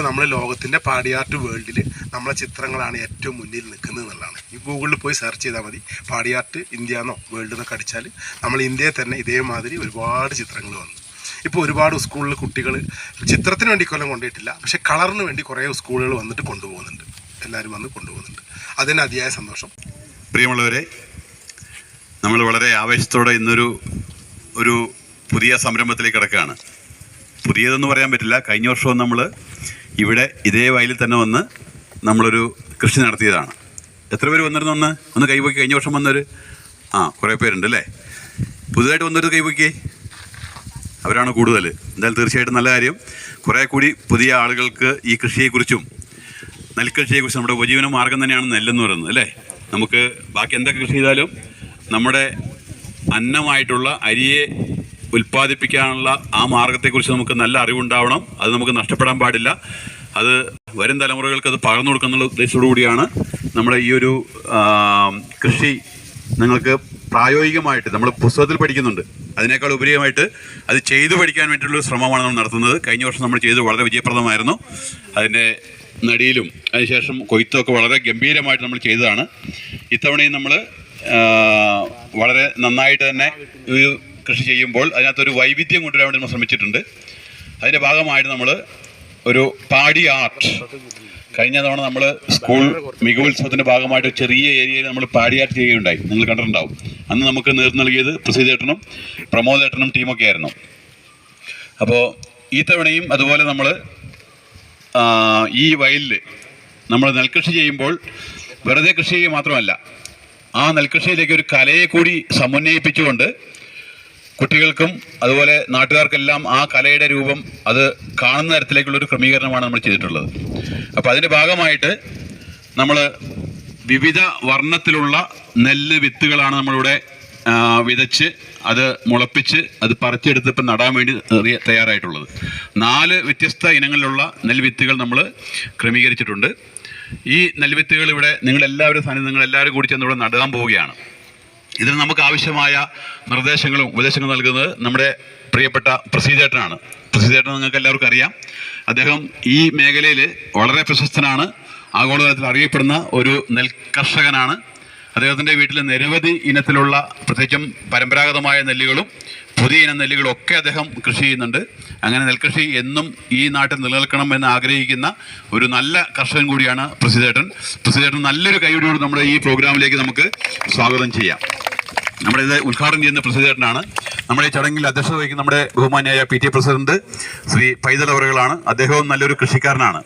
ഇപ്പോൾ നമ്മൾ ലോകത്തിന്റെ പാടിയാർട്ട് വേൾഡിൽ നമ്മളെ ചിത്രങ്ങളാണ് ഏറ്റവും മുന്നിൽ നിൽക്കുന്നത് എന്നുള്ളതാണ്. ഈ ഗൂഗിളിൽ പോയി സെർച്ച് ചെയ്താൽ മതി. പാടിയാർട്ട് ഇന്ത്യ എന്നോ വേൾഡ് എന്നൊക്കെ അടിച്ചാൽ നമ്മൾ ഇന്ത്യയിൽ തന്നെ ഇതേമാതിരി ഒരുപാട് ചിത്രങ്ങൾ വന്നു. ഇപ്പോൾ ഒരുപാട് സ്കൂളിൽ കുട്ടികൾ ചിത്രത്തിന് വേണ്ടി കൊല്ലം കൊണ്ടുപോയിട്ടില്ല. പക്ഷെ കളറിന് വേണ്ടി കുറേ സ്കൂളുകൾ വന്നിട്ട് കൊണ്ടുപോകുന്നുണ്ട്. എല്ലാവരും വന്ന് കൊണ്ടുപോകുന്നുണ്ട്. അതിന് അതിയായ സന്തോഷം. പ്രിയമുള്ളവരെ നമ്മൾ വളരെ ആവേശത്തോടെ ഇന്നൊരു ഒരു പുതിയ സംരംഭത്തിലേക്ക് കിടക്കുകയാണ്. പുതിയതെന്ന് പറയാൻ പറ്റില്ല. കഴിഞ്ഞ വർഷവും നമ്മൾ ഇവിടെ ഇതേ വയലിൽ തന്നെ വന്ന് നമ്മളൊരു കൃഷി നടത്തിയതാണ്. എത്ര പേര് വന്നിരുന്നു ഒന്ന് ഒന്ന് കൈപോക്കി. കഴിഞ്ഞ വർഷം വന്നവർ ആ കുറേ പേരുണ്ട് അല്ലേ? പുതുതായിട്ട് വന്നൊരു കൈപോക്കി അവരാണ് കൂടുതൽ. എന്തായാലും തീർച്ചയായിട്ടും നല്ല കാര്യം. കുറേ കൂടി പുതിയ ആളുകൾക്ക് ഈ കൃഷിയെക്കുറിച്ചും നെൽകൃഷിയെക്കുറിച്ച് നമ്മുടെ ഉപജീവന മാർഗം തന്നെയാണ് നെല്ലെന്ന് പറയുന്നത് അല്ലേ? നമുക്ക് ബാക്കി എന്തൊക്കെ കൃഷി ചെയ്താലും നമ്മുടെ അന്നമായിട്ടുള്ള അരിയെ ഉൽപ്പാദിപ്പിക്കാനുള്ള ആ മാർഗത്തെക്കുറിച്ച് നമുക്ക് നല്ല അറിവുണ്ടാവണം. അത് നമുക്ക് നഷ്ടപ്പെടാൻ പാടില്ല. അത് വരും തലമുറകൾക്ക് അത് പകർന്നു കൊടുക്കാനുള്ള ഉദ്ദേശത്തോടു കൂടിയാണ് നമ്മുടെ ഈ ഒരു കൃഷി നിങ്ങൾക്ക് പ്രായോഗികമായിട്ട് നമ്മൾ പുസ്തകത്തിൽ പഠിക്കുന്നുണ്ട്. അതിനേക്കാൾ ഉപരിയമായിട്ട് അത് ചെയ്തു പഠിക്കാൻ വേണ്ടിയിട്ടുള്ള ശ്രമമാണ് നമ്മൾ നടത്തുന്നത്. കഴിഞ്ഞ വർഷം നമ്മൾ ചെയ്ത് വളരെ വിജയപ്രദമായിരുന്നു. അതിന്റെ നടിയിലും അതിനുശേഷം കൊയ്ത്തൊക്കെ വളരെ ഗംഭീരമായിട്ട് നമ്മൾ ചെയ്തതാണ്. ഇത്തവണയും നമ്മൾ വളരെ നന്നായിട്ട് തന്നെ ഒരു കൃഷി ചെയ്യുമ്പോൾ അതിനകത്തൊരു വൈവിധ്യം കൊണ്ടുവരാൻ വേണ്ടി നമ്മൾ ശ്രമിച്ചിട്ടുണ്ട്. അതിന്റെ ഭാഗമായിട്ട് നമ്മൾ ഒരു പാടി ആർട്ട്. കഴിഞ്ഞ തവണ നമ്മൾ സ്കൂൾ മികവുത്സവത്തിന്റെ ഭാഗമായിട്ട് ചെറിയ ഏരിയയിൽ നമ്മൾ പാടിയാർട്ട് ചെയ്യുകയുണ്ടായി. നിങ്ങൾ കണ്ടിട്ടുണ്ടാവും. അന്ന് നമുക്ക് നേർ നൽകിയത് പ്രസീതേട്ടനും പ്രമോദേട്ടനും ടീമൊക്കെ ആയിരുന്നു. അപ്പോൾ ഈ തവണയും അതുപോലെ നമ്മൾ ഈ വയലിൽ നമ്മൾ നെൽകൃഷി ചെയ്യുമ്പോൾ വെറുതെ കൃഷി ചെയ്യുക മാത്രമല്ല ആ നെൽകൃഷിയിലേക്ക് ഒരു കലയെ കൂടി സമന്വയിപ്പിച്ചുകൊണ്ട് കുട്ടികൾക്കും അതുപോലെ നാട്ടുകാർക്കെല്ലാം ആ കലയുടെ രൂപം അത് കാണുന്ന തരത്തിലേക്കുള്ള ഒരു ക്രമീകരണമാണ് നമ്മൾ ചെയ്തിട്ടുള്ളത്. അപ്പോൾ അതിന്റെ ഭാഗമായിട്ട് നമ്മൾ വിവിധ വർണത്തിലുള്ള നെല്ല് വിത്തുകളാണ് നമ്മളിവിടെ വിതച്ച് അത് മുളപ്പിച്ച് അത് പറിച്ചെടുത്ത് ഇപ്പം നടാൻ വേണ്ടി തയ്യാറായിട്ടുള്ളത്. നാല് വ്യത്യസ്ത ഇനങ്ങളിലുള്ള നെൽവിത്തുകൾ നമ്മൾ ക്രമീകരിച്ചിട്ടുണ്ട്. ഈ നെൽവിത്തുകൾ ഇവിടെ നിങ്ങളെല്ലാവരും സാന്നിധ്യം നിങ്ങളെല്ലാവരും കൂടി ചെന്ന് ഇവിടെ നടാൻ പോവുകയാണ്. ഇതിന് നമുക്ക് ആവശ്യമായ നിർദ്ദേശങ്ങളും ഉപദേശങ്ങളും നൽകുന്നത് നമ്മുടെ പ്രിയപ്പെട്ട പ്രസിദ്ധേട്ടനാണ്. പ്രസിദ്ധേട്ടൻ നിങ്ങൾക്ക് എല്ലാവർക്കും അറിയാം. അദ്ദേഹം ഈ മേഖലയിൽ വളരെ പ്രശസ്തനാണ്. ആഗോളതലത്തിൽ അറിയപ്പെടുന്ന ഒരു നെൽകർഷകനാണ് അദ്ദേഹത്തിന്റെ വീട്ടിൽ നിരവധി ഇനത്തിലുള്ള പ്രത്യേകിച്ചും പരമ്പരാഗതമായ നെല്ലുകളും പുതിയ ഇനം നെല്ലുകളും ഒക്കെ അദ്ദേഹം കൃഷി ചെയ്യുന്നുണ്ട്. അങ്ങനെ നെൽകൃഷി എന്നും ഈ നാട്ടിൽ നിലനിൽക്കണം എന്ന് ആഗ്രഹിക്കുന്ന ഒരു നല്ല കർഷകൻ കൂടിയാണ് പ്രസിദ്ധേട്ടൻ. പ്രസിദ്ധേട്ടൻ നല്ലൊരു കൈയോടുകൂടി നമ്മുടെ ഈ പ്രോഗ്രാമിലേക്ക് നമുക്ക് സ്വാഗതം ചെയ്യാം. നമ്മുടെ ഇത് ഉദ്ഘാടനം ചെയ്യുന്ന പ്രസിഡന്റാണ് നമ്മുടെ ഈ ചടങ്ങിൽ അധ്യക്ഷത വഹിക്കുന്ന നമ്മുടെ ബഹുമാനിയായ P T president Shri Paithal അവറുകളാണ്. അദ്ദേഹവും നല്ലൊരു കൃഷിക്കാരനാണ്.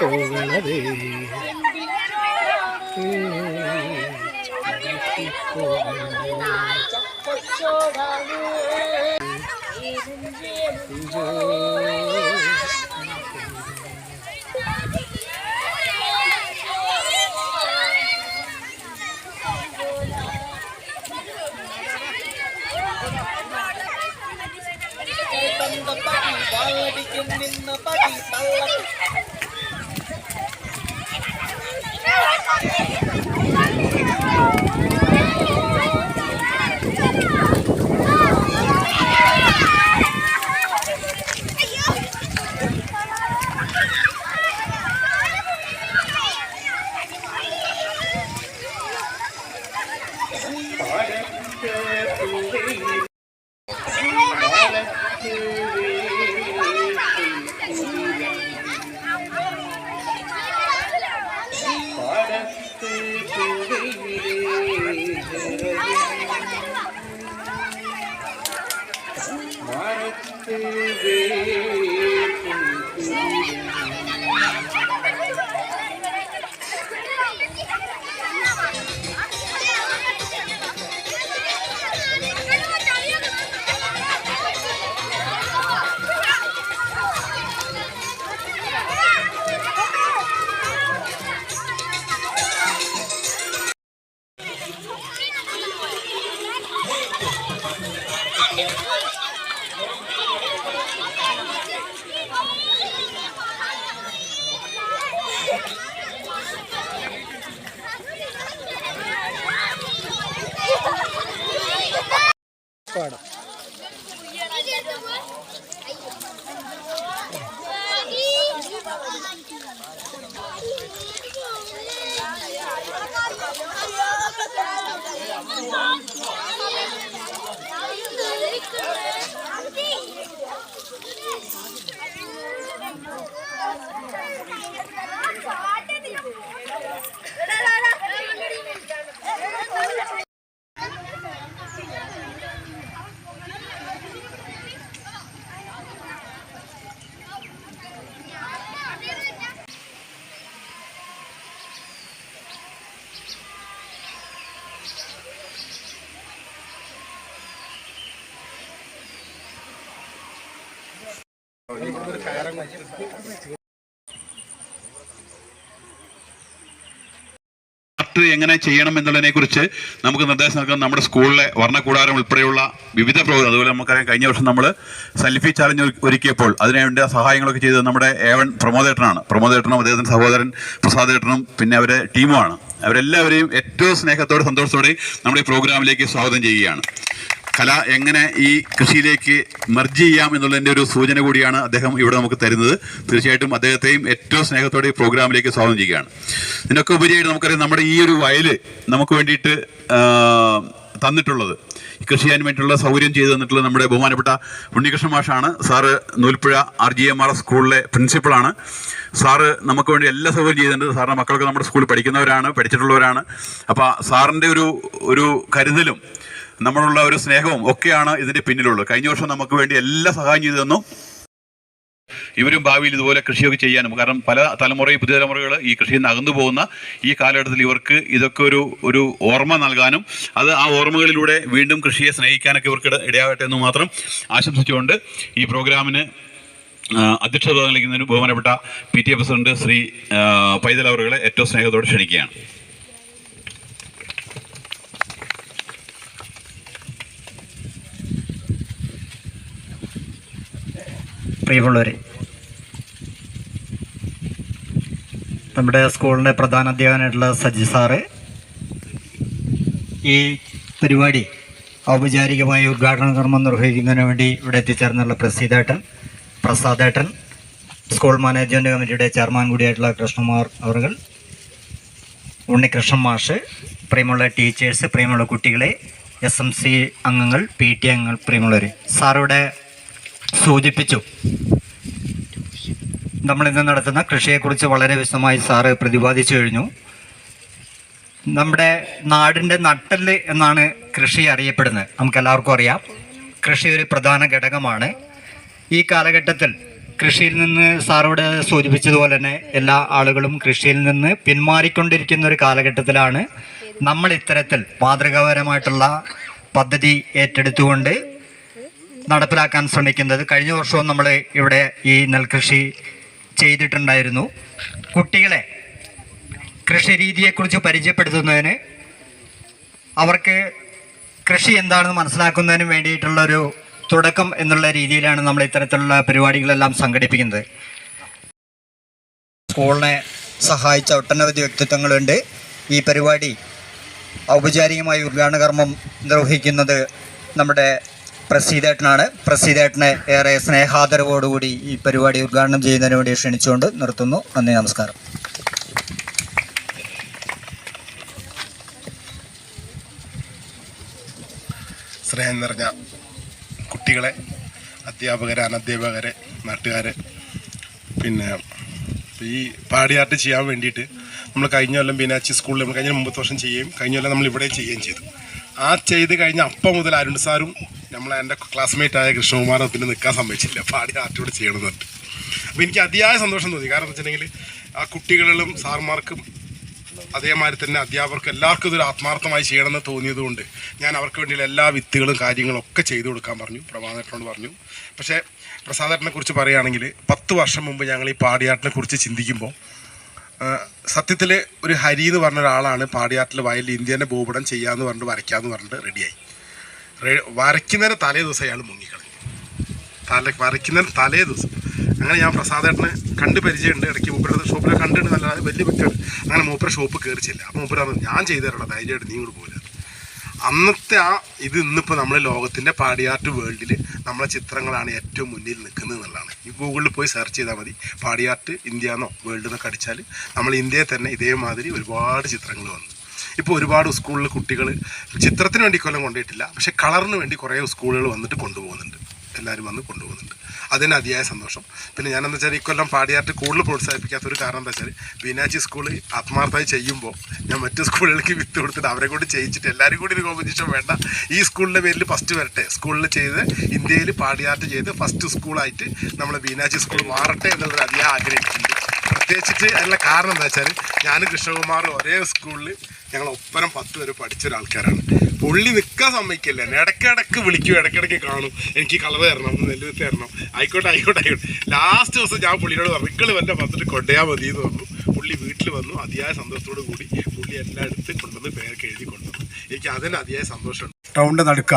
떠나리 음. 이름지 to. ആർട്ട് എങ്ങനെ ചെയ്യണം എന്നുള്ളതിനെ കുറിച്ച് നമുക്ക് നിർദ്ദേശം നൽകുന്ന നമ്മുടെ സ്കൂളിലെ വർണകൂടാരം ഉൾപ്പെടെയുള്ള വിവിധ പ്രോഗ്രാം അതുപോലെ നമുക്കറിയാം കഴിഞ്ഞ വർഷം നമ്മൾ സെൽഫി ചാലഞ്ച് ഒരുക്കിയപ്പോൾ അതിനുവേണ്ട സഹായങ്ങളൊക്കെ ചെയ്തത് നമ്മുടെ ഏവൻ പ്രമോദേട്ടനാണ്. പ്രമോദേട്ടനും അദ്ദേഹത്തിന്റെ സഹോദരൻ പ്രസാദേട്ടനും പിന്നെ അവരെ ടീമുമാണ്. അവരെല്ലാവരെയും ഏറ്റവും സ്നേഹത്തോടെ സന്തോഷത്തോടെ നമ്മുടെ ഈ പ്രോഗ്രാമിലേക്ക് സ്വാഗതം ചെയ്യുകയാണ്. കല എങ്ങനെ ഈ കൃഷിയിലേക്ക് മെർജ് ചെയ്യാം എന്നുള്ളതിന്റെ ഒരു സൂചന കൂടിയാണ് അദ്ദേഹം ഇവിടെ നമുക്ക് തരുന്നത്. തീർച്ചയായിട്ടും അദ്ദേഹത്തെയും ഏറ്റവും സ്നേഹത്തോടെ ഈ പ്രോഗ്രാമിലേക്ക് സ്വാഗതം ചെയ്യുകയാണ്. ഇതിനൊക്കെ ഉപരിയായിട്ട് നമുക്കറിയാം നമ്മുടെ ഈ ഒരു വയൽ നമുക്ക് വേണ്ടിയിട്ട് തന്നിട്ടുള്ളത്. കൃഷി ചെയ്യാൻ വേണ്ടിയിട്ടുള്ള സൗകര്യം ചെയ്തു തന്നിട്ടുള്ള നമ്മുടെ ബഹുമാനപ്പെട്ട ഉണ്ണികൃഷ്ണ മാഷാണ്. Sir Noolpuzha R G M R സ്കൂളിലെ പ്രിൻസിപ്പളാണ്. സാറ് നമുക്ക് വേണ്ടി എല്ലാ സൗകര്യം ചെയ്തിട്ടുണ്ട് സാറിന്റെ മക്കളൊക്കെ നമ്മുടെ സ്കൂളിൽ പഠിക്കുന്നവരാണ് പഠിച്ചിട്ടുള്ളവരാണ്. അപ്പോൾ സാറിന്റെ ഒരു ഒരു കരുതലും നമ്മളുള്ള ഒരു സ്നേഹവും ഒക്കെയാണ് ഇതിന്റെ പിന്നിലുള്ളത്. കഴിഞ്ഞ വർഷം നമുക്ക് വേണ്ടി എല്ലാ സഹായം ചെയ്തു തന്നു. ഇവരും ഭാവിയിൽ ഇതുപോലെ കൃഷിയൊക്കെ ചെയ്യാനും കാരണം പല തലമുറയും പുതിയ തലമുറകൾ ഈ കൃഷിയിൽ നിന്ന് അകന്നു പോകുന്ന ഈ കാലഘട്ടത്തിൽ ഇവർക്ക് ഇതൊക്കെ ഒരു ഒരു ഓർമ്മ നൽകാനും അത് ആ ഓർമ്മകളിലൂടെ വീണ്ടും കൃഷിയെ സ്നേഹിക്കാനൊക്കെ ഇവർക്ക് ഇട- ഇടയാകട്ടെ എന്ന് മാത്രം ആശംസിച്ചുകൊണ്ട് ഈ പ്രോഗ്രാമിന് അധ്യക്ഷത നൽകുന്നതിന് ബഹുമാനപ്പെട്ട P T A president Shri Paithal അവറുകളെ ഏറ്റവും സ്നേഹത്തോടെ ക്ഷണിക്കുകയാണ്. പ്രിയമുള്ളവരെ നമ്മുടെ സ്കൂളിന്റെ പ്രധാന അധ്യാപകനായിട്ടുള്ള സജി സാറ് ഈ പരിപാടി ഔപചാരികമായി ഉദ്ഘാടന കർമ്മം നിർവഹിക്കുന്നതിന് വേണ്ടി ഇവിടെ എത്തിച്ചേർന്നുള്ള പ്രസീതേട്ടൻ പ്രസാദേട്ടൻ സ്കൂൾ മാനേജ്മെന്റ് കമ്മിറ്റിയുടെ ചെയർമാൻ കൂടിയായിട്ടുള്ള കൃഷ്ണകുമാർ അവർകൾ ഉണ്ണികൃഷ്ണൻ മാഷ് പ്രിയമുള്ള ടീച്ചേഴ്സ് പ്രിയമുള്ള കുട്ടികളെ എസ് എം സി അംഗങ്ങൾ പി ടി അംഗങ്ങൾ പ്രിയമുള്ളവർ സാറിവിടെ സൂചിപ്പിച്ചു. നമ്മൾ ഇന്ന് നടത്തുന്ന കൃഷിയെക്കുറിച്ച് വളരെ വിശദമായി സാറ് പ്രതിപാദിച്ചു കഴിഞ്ഞു. നമ്മുടെ നാടിന്റെ നട്ടൽ എന്നാണ് കൃഷി അറിയപ്പെടുന്നത്. നമുക്കെല്ലാവർക്കും അറിയാം. കൃഷി ഒരു പ്രധാന ഘടകമാണ്. ഈ കാലഘട്ടത്തിൽ കൃഷിയിൽ നിന്ന് സാറോട് സൂചിപ്പിച്ചതുപോലെ തന്നെ എല്ലാ ആളുകളും കൃഷിയിൽ നിന്ന് പിന്മാറിക്കൊണ്ടിരിക്കുന്ന ഒരു കാലഘട്ടത്തിലാണ് നമ്മൾ ഇത്തരത്തിൽ മാതൃകാപരമായിട്ടുള്ള പദ്ധതി ഏറ്റെടുത്തുകൊണ്ട് നടപ്പിലാക്കാൻ ശ്രമിക്കുന്നത്. കഴിഞ്ഞ വർഷവും നമ്മൾ ഇവിടെ ഈ നെൽകൃഷി ചെയ്തിട്ടുണ്ടായിരുന്നു. കുട്ടികളെ കൃഷി രീതിയെക്കുറിച്ച് പരിചയപ്പെടുത്തുന്നതിന് അവർക്ക് കൃഷി എന്താണെന്ന് മനസ്സിലാക്കുന്നതിന് വേണ്ടിയിട്ടുള്ളൊരു തുടക്കം എന്നുള്ള രീതിയിലാണ് നമ്മൾ ഇത്തരത്തിലുള്ള പരിപാടികളെല്ലാം സംഘടിപ്പിക്കുന്നത്. സ്കൂളിനെ സഹായിച്ച ഒട്ടനവധി വ്യക്തിത്വങ്ങളുണ്ട്. ഈ പരിപാടി ഔപചാരികമായി ഉദ്ഘാടന കർമ്മം നിർവഹിക്കുന്നത് നമ്മുടെ പ്രസീതേട്ടനാണ്. പ്രസീതേട്ടനെ ഏറെ സ്നേഹാദരവോടുകൂടി ഈ പരിപാടി ഉദ്ഘാടനം ചെയ്യുന്നതിന് വേണ്ടി ക്ഷണിച്ചുകൊണ്ട് നിർത്തുന്നു. നന്ദി നമസ്കാരം. സ്നേഹം നിറഞ്ഞ കുട്ടികളെ അധ്യാപകരെ അനധ്യാപകരെ നാട്ടുകാരെ. പിന്നെ ഈ പാടിയാട്ട് ചെയ്യാൻ വേണ്ടിയിട്ട് നമ്മൾ കഴിഞ്ഞ കൊല്ലം ബീനാച്ചി സ്കൂളിൽ നമ്മൾ കഴിഞ്ഞ മുമ്പത്തെ വർഷം ചെയ്യുകയും കഴിഞ്ഞ കൊല്ലം നമ്മൾ ഇവിടെ ചെയ്യുകയും ചെയ്തു. ആ ചെയ്ത് കഴിഞ്ഞ അപ്പം മുതൽ അരുൺ സാറും നമ്മളെ എന്റെ ക്ലാസ്മേറ്റ് ആയ കൃഷ്ണകുമാർ പിന്നെ നിൽക്കാൻ സമ്മതിച്ചില്ല. പാടി ആറ്റോട് ചെയ്യണമെന്നുണ്ട് അപ്പോൾ എനിക്ക് അതിയായ സന്തോഷം തോന്നി. കാരണം വെച്ചിട്ടുണ്ടെങ്കിൽ ആ കുട്ടികളിലും സാർമാർക്കും അതേമാതിരി തന്നെ അധ്യാപകർക്ക് എല്ലാവർക്കും ഇതൊരു ആത്മാർത്ഥമായി ചെയ്യണമെന്ന് തോന്നിയതുകൊണ്ട് ഞാൻ അവർക്ക് വേണ്ടിയുള്ള എല്ലാ വിത്തുകളും കാര്യങ്ങളും ഒക്കെ ചെയ്തു കൊടുക്കാൻ പറഞ്ഞു. പ്രഭാതേട്ടനോട് പറഞ്ഞു. പക്ഷേ പ്രസാദേട്ടനെ കുറിച്ച് പറയുകയാണെങ്കിൽ പത്ത് വർഷം മുമ്പ് ഞങ്ങൾ ഈ പാടിയാട്ടിനെ കുറിച്ച് ചിന്തിക്കുമ്പോൾ സത്യത്തിൽ ഒരു ഹരി എന്ന് പറഞ്ഞ ഒരാളാണ് പാടിയാട്ടിൽ വയലിൽ ഇന്ത്യന്റെ ഭൂപടം ചെയ്യാമെന്ന് പറഞ്ഞിട്ട് വരയ്ക്കാമെന്ന് പറഞ്ഞിട്ട് റെഡിയായി വരയ്ക്കുന്നതിന് തലേ ദിവസം അയാൾ മുങ്ങിക്കളഞ്ഞു. തല വരയ്ക്കുന്നതിന് തലേ ദിവസം. അങ്ങനെ ഞാൻ പ്രസാദേട്ടനെ കണ്ട് പരിചയമുണ്ട്. ഇടയ്ക്ക് മൂപ്പരുടെ ഷോപ്പിൽ കണ്ടിട്ട് നല്ല വലിയ വ്യക്തിയാണ് അങ്ങനെ മൂപ്പര ഷോപ്പ് കയറിച്ചില്ല അപ്പോൾ മൂപ്പര പറഞ്ഞു ഞാൻ ചെയ്തു ധൈര്യമായിട്ട് നീ കൂടെ പോകില്ല അന്നത്തെ ആ ഇത് ഇന്നിപ്പോൾ നമ്മൾ ലോകത്തിന്റെ പാടിയാർട്ട് വേൾഡിൽ നമ്മളെ ചിത്രങ്ങളാണ് ഏറ്റവും മുന്നിൽ നിൽക്കുന്നത് എന്നുള്ളതാണ്. ഈ ഗൂഗിളിൽ പോയി സെർച്ച് ചെയ്താൽ മതി. പാടിയാർട്ട് ഇന്ത്യ എന്നോ വേൾഡ് എന്നൊക്കെ അടിച്ചാൽ നമ്മൾ ഇന്ത്യയിൽ തന്നെ ഇതേമാതിരി ഒരുപാട് ചിത്രങ്ങൾ വന്നു. ഇപ്പോൾ ഒരുപാട് സ്കൂളിൽ കുട്ടികൾ ചിത്രത്തിന് വേണ്ടി കൊല്ലം കൊണ്ടുപോയിട്ടില്ല പക്ഷേ കളറിന് വേണ്ടി കുറേ സ്കൂളുകൾ വന്നിട്ട് കൊണ്ടുപോകുന്നുണ്ട്. എല്ലാവരും വന്ന് കൊണ്ടുപോകുന്നുണ്ട്. അതിന് അതിയായ സന്തോഷം. പിന്നെ ഞാനെന്താ വെച്ചാൽ ഈ കൊല്ലം പാടിയാർട്ട് കൂടുതൽ പ്രോത്സാഹിപ്പിക്കാത്ത ഒരു കാരണം എന്താ വെച്ചാൽ ബീനാച്ചി സ്കൂൾ ആത്മാർത്ഥമായി ചെയ്യുമ്പോൾ ഞാൻ മറ്റു സ്കൂളുകൾക്ക് വിത്ത് കൊടുത്തിട്ട് അവരെ കൂടി ചെയ്യിച്ചിട്ട് എല്ലാവരും കൂടി ഒരു കോമ്പറ്റീഷൻ വേണ്ട. ഈ സ്കൂളിന്റെ പേരിൽ ഫസ്റ്റ് വരട്ടെ. സ്കൂളിൽ ചെയ്ത് ഇന്ത്യയിൽ പാടിയാർട്ട് ചെയ്ത് ഫസ്റ്റ് സ്കൂളായിട്ട് നമ്മളെ ബീനാച്ചി സ്കൂൾ മാറട്ടെ എന്നുള്ളത് അതിയായ ആഗ്രഹിച്ചിട്ടുണ്ട് പ്രത്യേകിച്ചിട്ട് അതിനുള്ള കാരണം എന്താ വെച്ചാൽ ഞാനും കൃഷ്ണകുമാറും ഒരേ സ്കൂളിൽ ഞങ്ങൾ ഒപ്പരം പത്ത് വരെ പഠിച്ച ഒരാൾക്കാരാണ് പുള്ളി നിൽക്കാൻ സമ്മതിക്കില്ല. എന്നെ ഇടയ്ക്കിടയ്ക്ക് വിളിക്കും ഇടയ്ക്കിടയ്ക്ക് കാണും. എനിക്ക് കളർ തരണം നെല്ലുവിത്ത് തരണം. ആയിക്കോട്ടെ ആയിക്കോട്ടെ ആയിക്കോട്ടെ. ലാസ്റ്റ് ദിവസം ഞാൻ പുള്ളിയോട് പറഞ്ഞു നിങ്ങൾ വല്ല വന്നിട്ട് കൊണ്ടുപോയാൽ മതി എന്ന് പറഞ്ഞു. പുള്ളി വീട്ടിൽ വന്നു അതിയായ സന്തോഷത്തോടു കൂടി പുള്ളി എല്ലാ എടുത്ത് കൊണ്ടുവന്ന് പേർക്ക് എഴുതി കൊണ്ടുവന്നു. എനിക്ക് അതിന് അതിയായ സന്തോഷമുണ്ട്. ടൗണിന്റെ നടുക്ക.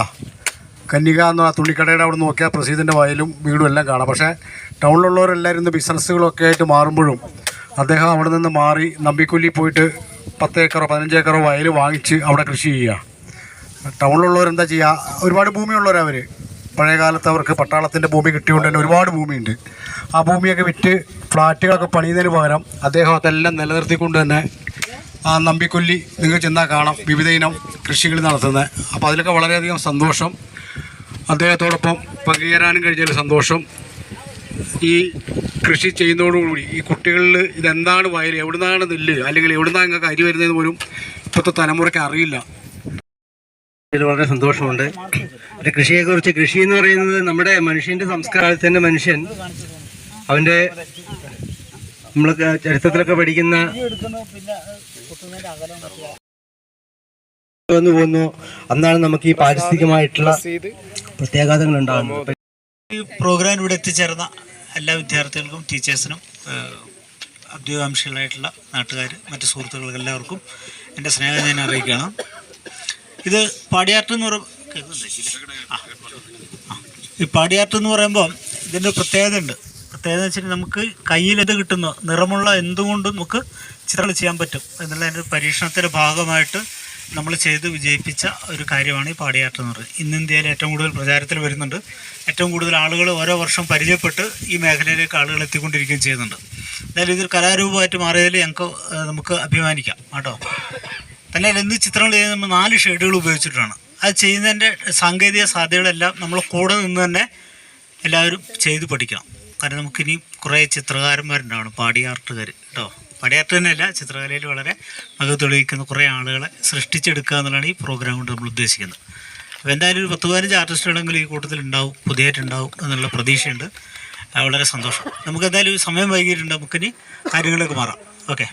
കന്യക എന്ന തുണിക്കടയുടെ അവിടെ നോക്കിയാൽ പ്രസീദിന്റെ വയലും വീടും എല്ലാം കാണാം. പക്ഷേ ടൗണിലുള്ളവരെല്ലാവരും ഇന്ന് ബിസിനസ്സുകളൊക്കെ ആയിട്ട് മാറുമ്പോഴും അദ്ദേഹം അവിടെ നിന്ന് മാറി നമ്പിക്കുല്ലി പോയിട്ട് പത്ത് ഏക്കറോ പതിനഞ്ച് ഏക്കറോ വയൽ വാങ്ങിച്ച് അവിടെ കൃഷി ചെയ്യുക. ടൗണിലുള്ളവരെന്താ ചെയ്യുക? ഒരുപാട് ഭൂമിയുള്ളവരവർ പഴയ കാലത്ത് അവർക്ക് പട്ടാളത്തിന്റെ ഭൂമി കിട്ടിയുകൊണ്ട് തന്നെ ഒരുപാട് ഭൂമിയുണ്ട്. ആ ഭൂമിയൊക്കെ വിറ്റ് ഫ്ലാറ്റുകളൊക്കെ പണിയുന്നതിന് പകരം അദ്ദേഹം അതെല്ലാം നിലനിർത്തിക്കൊണ്ട് തന്നെ ആ നമ്പിക്കൊല്ലി നിങ്ങൾ ചെന്നാൽ കാണാം. വിവിധ ഇനം കൃഷികൾ നടത്തുന്നത് അപ്പോൾ അതിലൊക്കെ വളരെയധികം സന്തോഷം. അദ്ദേഹത്തോടൊപ്പം പങ്കുചേരാനും കഴിഞ്ഞതിൽ സന്തോഷം. ഈ കൃഷി ചെയ്യുന്നതോടുകൂടി ഈ കുട്ടികളിൽ ഇതെന്താണ് വയൽ എവിടുന്നാണ് നെല്ല്? അല്ലെങ്കിൽ എവിടുന്നാണ് നിങ്ങൾക്ക് അരി വരുന്നതെന്ന് പോലും ഇപ്പോഴത്തെ തലമുറയ്ക്ക് അറിയില്ല. ഇതിൽ വളരെ സന്തോഷമുണ്ട്. ഒരു കൃഷിയെക്കുറിച്ച് കൃഷി എന്ന് പറയുന്നത് നമ്മുടെ മനുഷ്യന്റെ സംസ്കാരത്തിന്റെ മനുഷ്യൻ അവന്റെ നമ്മൾ ചരിത്രത്തിലൊക്കെ പഠിക്കുന്ന വന്നു പോകുന്നു അന്നാണ് നമുക്ക് ഈ പാരിസ്ഥിതികമായിട്ടുള്ള പ്രത്യാഘാതങ്ങൾ ഉണ്ടാകുന്നത്. ഈ പ്രോഗ്രാം ഇവിടെ എത്തിച്ചേർന്ന എല്ലാ വിദ്യാർത്ഥികൾക്കും ടീച്ചേഴ്സിനും അഭ്യുകാംക്ഷികളായിട്ടുള്ള നാട്ടുകാർ മറ്റ് സുഹൃത്തുക്കൾക്ക് എല്ലാവർക്കും എന്റെ സ്നേഹം ഞാൻ അറിയിക്കണം ഇത് പാടിയാട്ട് എന്ന് പറയുമ്പോൾ ഈ പാടിയാട്ട് എന്ന് പറയുമ്പോൾ ഇതിന്റെ പ്രത്യേകത ഉണ്ട്. പ്രത്യേകത എന്ന് വെച്ചാൽ നമുക്ക് കയ്യിൽ എന്ത് കിട്ടുന്നു നിറമുള്ള എന്തുകൊണ്ടും നമുക്ക് ചിത്രങ്ങൾ ചെയ്യാൻ പറ്റും. എന്നുള്ളതിന്റെ പരീക്ഷണത്തിന്റെ ഭാഗമായിട്ട് നമ്മൾ ചെയ്ത് വിജയിപ്പിച്ച ഒരു കാര്യമാണ് ഈ പാടിയാട്ടം എന്ന് പറയുന്നത്. ഇന്ന് ഇന്ത്യയിൽ ഏറ്റവും കൂടുതൽ പ്രചാരത്തിൽ വരുന്നുണ്ട്. ഏറ്റവും കൂടുതൽ ആളുകൾ ഓരോ വർഷം പരിചയപ്പെട്ട് ഈ മേഖലയിലേക്ക് ആളുകൾ എത്തിക്കൊണ്ടിരിക്കുകയും ചെയ്യുന്നുണ്ട്. എന്തായാലും ഇതൊരു കലാരൂപമായിട്ട് മാറിയതിൽ ഞങ്ങൾക്ക് നമുക്ക് അഭിമാനിക്കാം. കേട്ടോ? തന്നെ എന്ത് ചിത്രങ്ങൾ ചെയ്യുന്ന നമ്മൾ നാല് ഷെയ്ഡുകൾ ഉപയോഗിച്ചിട്ടാണ്. അത് ചെയ്യുന്നതിന്റെ സാങ്കേതിക സാധ്യതകളെല്ലാം നമ്മൾ കൂടെ നിന്ന് തന്നെ എല്ലാവരും ചെയ്ത് പഠിക്കണം. കാരണം നമുക്കിനി കുറേ ചിത്രകാരന്മാരുണ്ടാവണം പാടിയാർട്ടുകാർ കേട്ടോ? പടയാറ്റം തന്നെയല്ല ചിത്രകലയിൽ വളരെ മകത്ത് തെളിയിക്കുന്ന കുറേ ആളുകളെ സൃഷ്ടിച്ചെടുക്കുക എന്നുള്ളതാണ് ഈ പ്രോഗ്രാം കൊണ്ട് നമ്മൾ ഉദ്ദേശിക്കുന്നത്. അപ്പോൾ എന്തായാലും ഒരു പത്ത് പതിനഞ്ച് ആർട്ടിസ്റ്റുകളെങ്കിലും ഈ കൂട്ടത്തിൽ ഉണ്ടാവും പുതിയതായിട്ടുണ്ടാവും എന്നുള്ള പ്രതീക്ഷയുണ്ട്. വളരെ സന്തോഷം. നമുക്ക് എന്തായാലും സമയം വൈകിയിട്ടുണ്ട്. നമുക്കിനി കാര്യങ്ങളിലേക്ക് മാറാം. ഓക്കെ.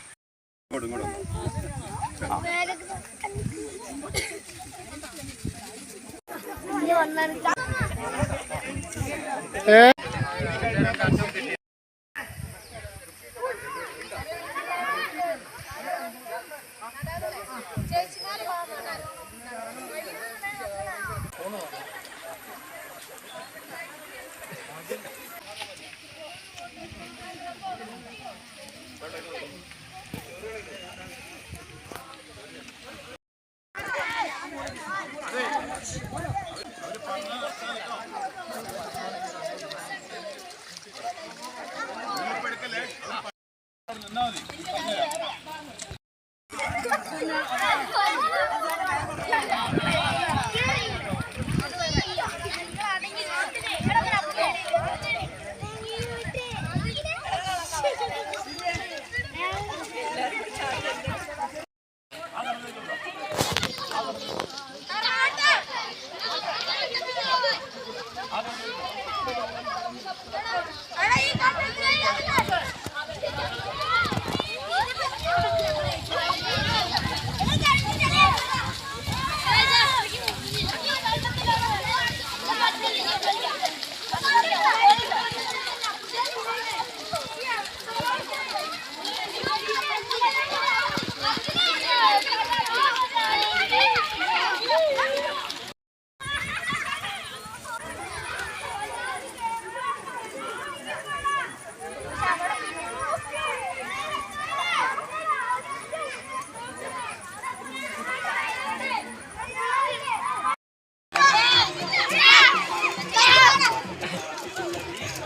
ഏ?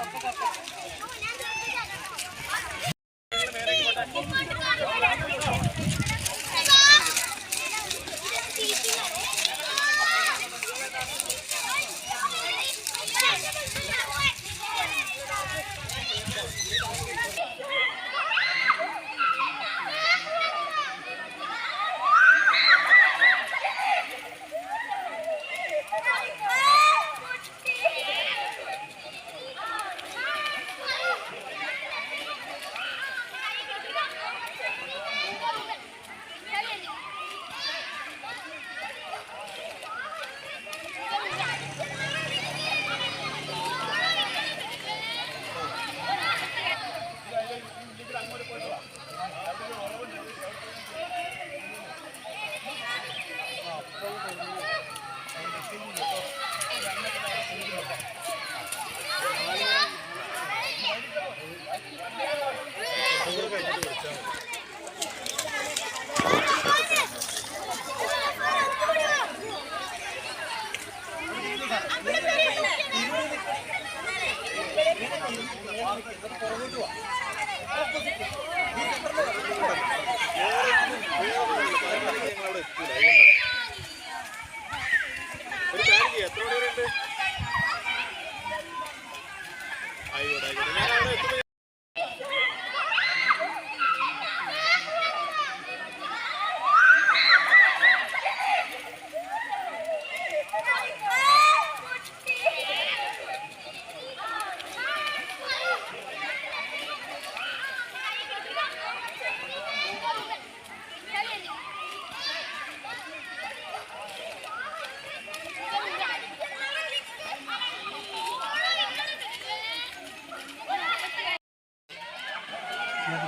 何?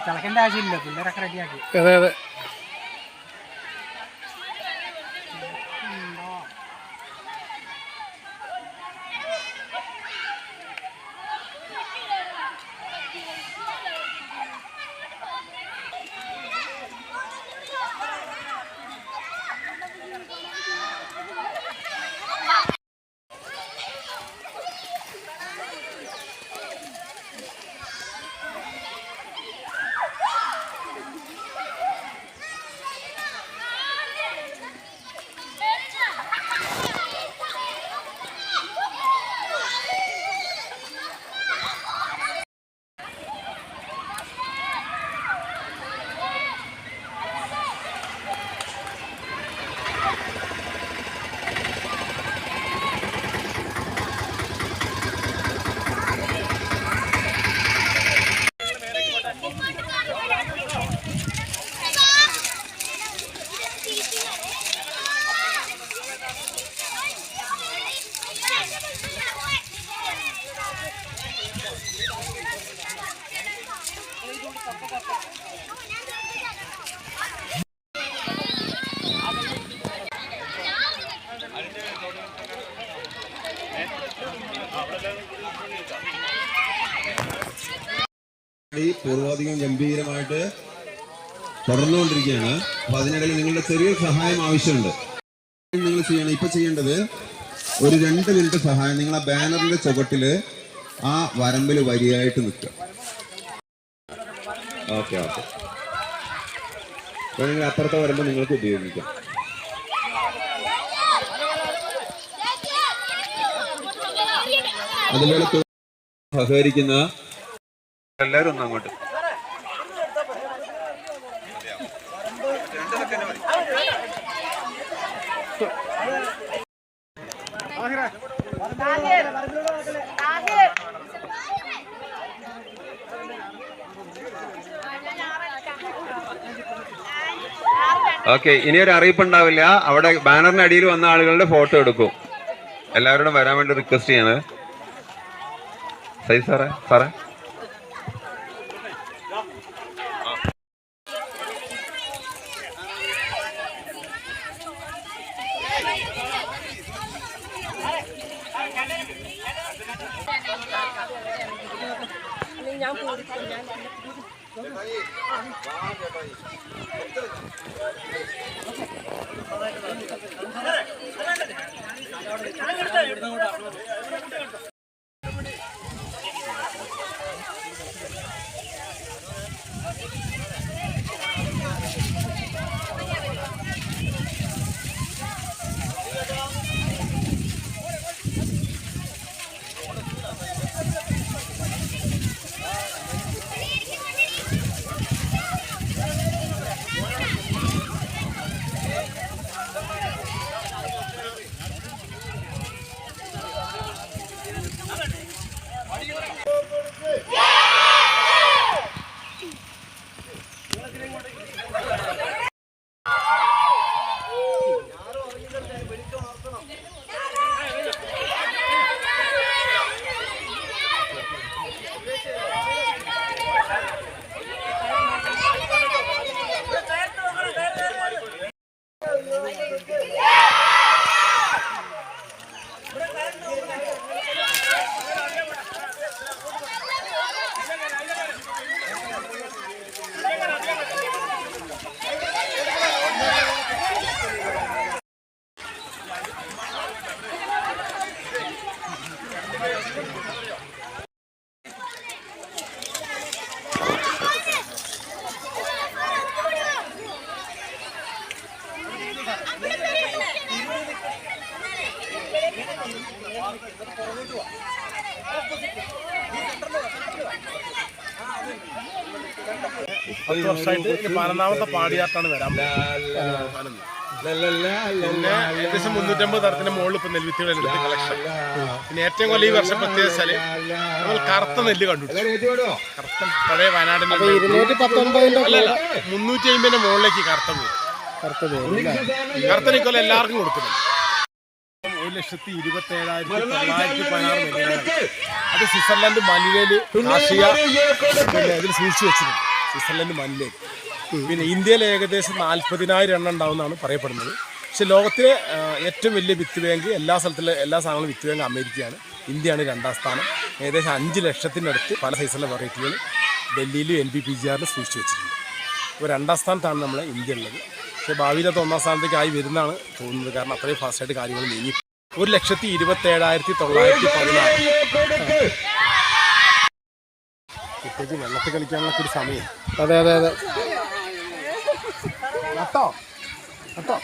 തിളക്കേണ്ട ആവശ്യമില്ല. പിള്ളേരൊക്കെ റെഡിയാക്കി. അതെ അതെ ഈ പൂർവാധികം ഗംഭീരമായിട്ട് തുടർന്നുകൊണ്ടിരിക്കുകയാണ്. അപ്പൊ അതിനിടയിൽ നിങ്ങളുടെ ചെറിയ സഹായം ആവശ്യമുണ്ട്. നിങ്ങൾ ചെയ്യണം. ഇപ്പൊ ചെയ്യേണ്ടത് ഒരു രണ്ട് മിനിറ്റ് സഹായം. നിങ്ങൾ ആ ബാനറിന്റെ ചുവട്ടിൽ ആ വരമ്പിൽ വരിയായിട്ട് നിൽക്കുക. Okay okay. നിങ്ങൾ അപ്പുറത്തെ നിങ്ങൾക്ക് ഉപയോഗിക്കാം. അതുപോലെ സഹകരിക്കുന്ന എല്ലാവരും ഒന്ന് അങ്ങോട്ട്. ഓക്കെ ഇനി ഒരു അറിയിപ്പ് ഉണ്ടാവില്ല അവിടെ ബാനറിന്റെ അടിയിൽ വന്ന ആളുകളുടെ ഫോട്ടോ എടുക്കും. എല്ലാവരോടും വരാൻ വേണ്ടി റിക്വസ്റ്റ് ചെയ്യാണ് സൈ സാറേ സാറേ ഇടുന്നുകൂടാ വർഷമായിട്ട് ഇനി പതിനൊന്നാമത്തെ പാടിയാട്ടാണ് വരാൻ പോകുന്നത്. പിന്നെ ഏകദേശം മുന്നൂറ്റമ്പത് തരത്തിന്റെ മുകളിൽ ഇപ്പൊ കളക്ഷൻ പിന്നെ ഏറ്റവും കൂടുതൽ ഈ വർഷം നമ്മൾ കറുത്ത നെല്ല് കണ്ടു കറുത്ത പഴയ വയനാടിന്റെ അല്ലല്ല മുന്നൂറ്റി അമ്പതിന്റെ മുകളിലേക്ക് കറുത്ത പോകും കറുത്ത നിക്കോല എല്ലാവർക്കും കൊടുക്കുന്നുണ്ട് ഒരു ലക്ഷത്തി ഇരുപത്തി ഏഴായിരത്തി തൊള്ളായിരത്തി പതിനാറ് അത് സ്വിറ്റ്സർലൻഡ് മനിലയിൽ കാർഷിക പിന്നെ ഇതിൽ സൂക്ഷിച്ചു വെച്ചിട്ടുണ്ട് സ്വിറ്റ്സർലൻഡ് മണ്ണിലേക്ക് പിന്നെ ഇന്ത്യയിൽ ഏകദേശം നാൽപ്പതിനായിരം എണ്ണം ഉണ്ടാവുമെന്നാണ് പറയപ്പെടുന്നത്. പക്ഷെ ലോകത്തിലെ ഏറ്റവും വലിയ വിത്ത് ബാങ്ക് എല്ലാ സ്ഥലത്തിലെ എല്ലാ സാധനങ്ങളും വിത്ത് ബാങ്ക് അമേരിക്കയാണ്. ഇന്ത്യയാണ് രണ്ടാം സ്ഥാനം. ഏകദേശം അഞ്ച് ലക്ഷത്തിനടുത്ത് പല സൈസുള്ള വെറൈറ്റികൾ ഡൽഹിയിലും എൻ പി പി ജി ആറിൽ സൂക്ഷിച്ചു വെച്ചിട്ടുണ്ട്. ഇപ്പോൾ രണ്ടാം സ്ഥാനത്താണ് നമ്മളെ ഇന്ത്യ ഉള്ളത്. പക്ഷേ ഭാവിയിൽ ഒന്നാം സ്ഥാനത്തേക്കായി വരുന്നതാണ് തോന്നുന്നത്. കാരണം അത്രയും ഫാസ്റ്റായിട്ട് കാര്യങ്ങൾ നീങ്ങി. ഒരു ലക്ഷത്തി ഇരുപത്തേഴായിരത്തി തൊള്ളായിരത്തി പതിനാറ്. കുട്ടിക്ക് വെള്ളത്തിൽ കളിക്കാനുള്ള ഒരു സമയം. അതെ അതെ അതെ. നട്ടോ? നട്ടോ?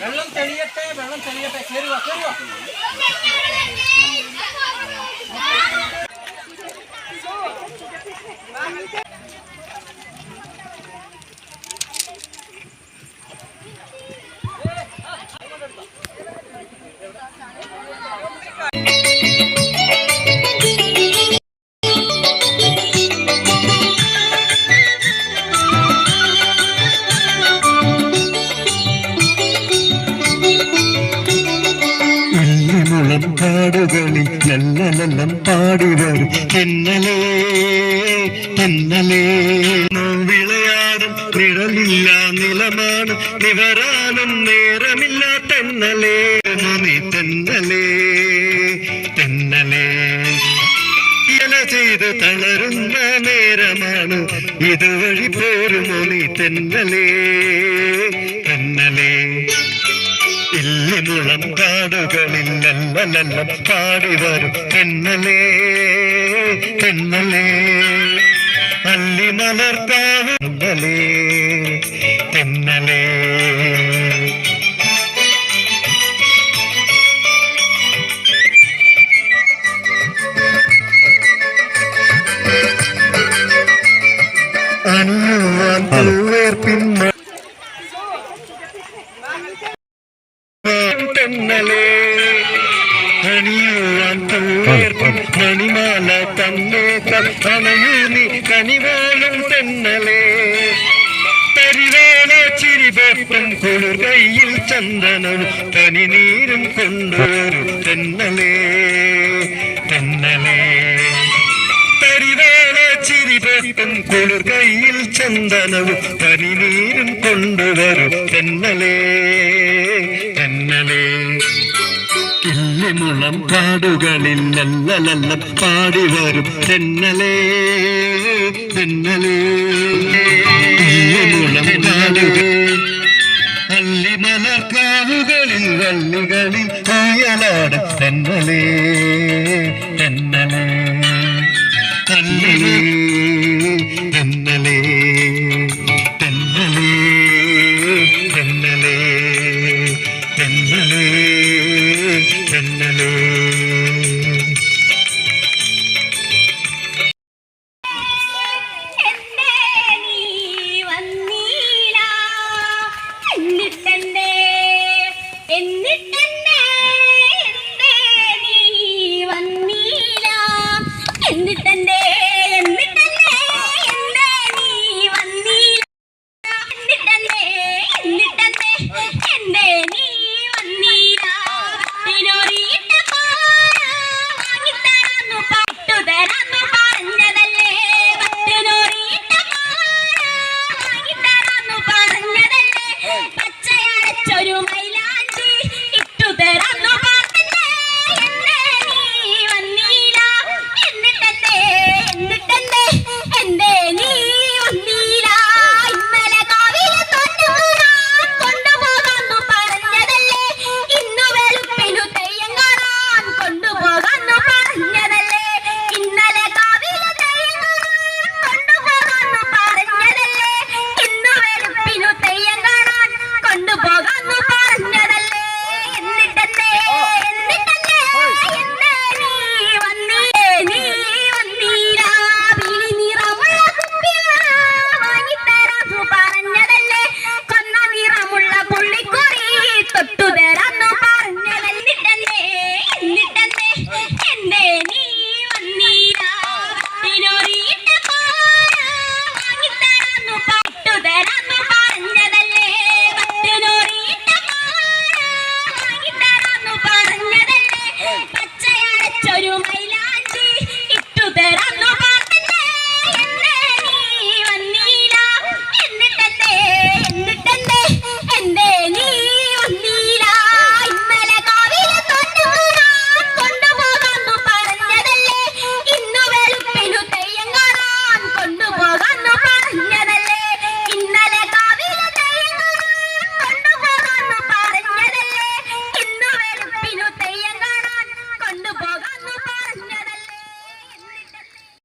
വെള്ളം തെളിയട്ടെ വെള്ളം തെളിയട്ടെ. കയറുക കയറുക എല്ലിമുളം തെന്നലേ തെന്നലേ വിളയാടും നിഴലില്ല നിലമാണ്. നിവരാനും നേരമില്ല തെന്നലേ. നീ തെന്നലേ തെന്നലേ. ഇല ചെയ്ത് തളരുന്ന നേരമാണ്. ഇതുവഴി പോരുമോ നീ തെന്നലേ തെന്നലേ. ഇല്ലിമുളം നല്ല പാടി വരും തെന്നലേ. കയ്യിൽ തനി നീരും തെന്നലേ തെന്നലേ. പരിവേള ചിരിപെട്ടും കുളിർ കയ്യിൽ ചന്ദനവും പനിനീരും കൊണ്ടുവരും തെന്നലേ തെന്നലേ. മുളം കാടുകളിൽ നല്ല പാടി വരും തെന്നലേ തെന്നലേ.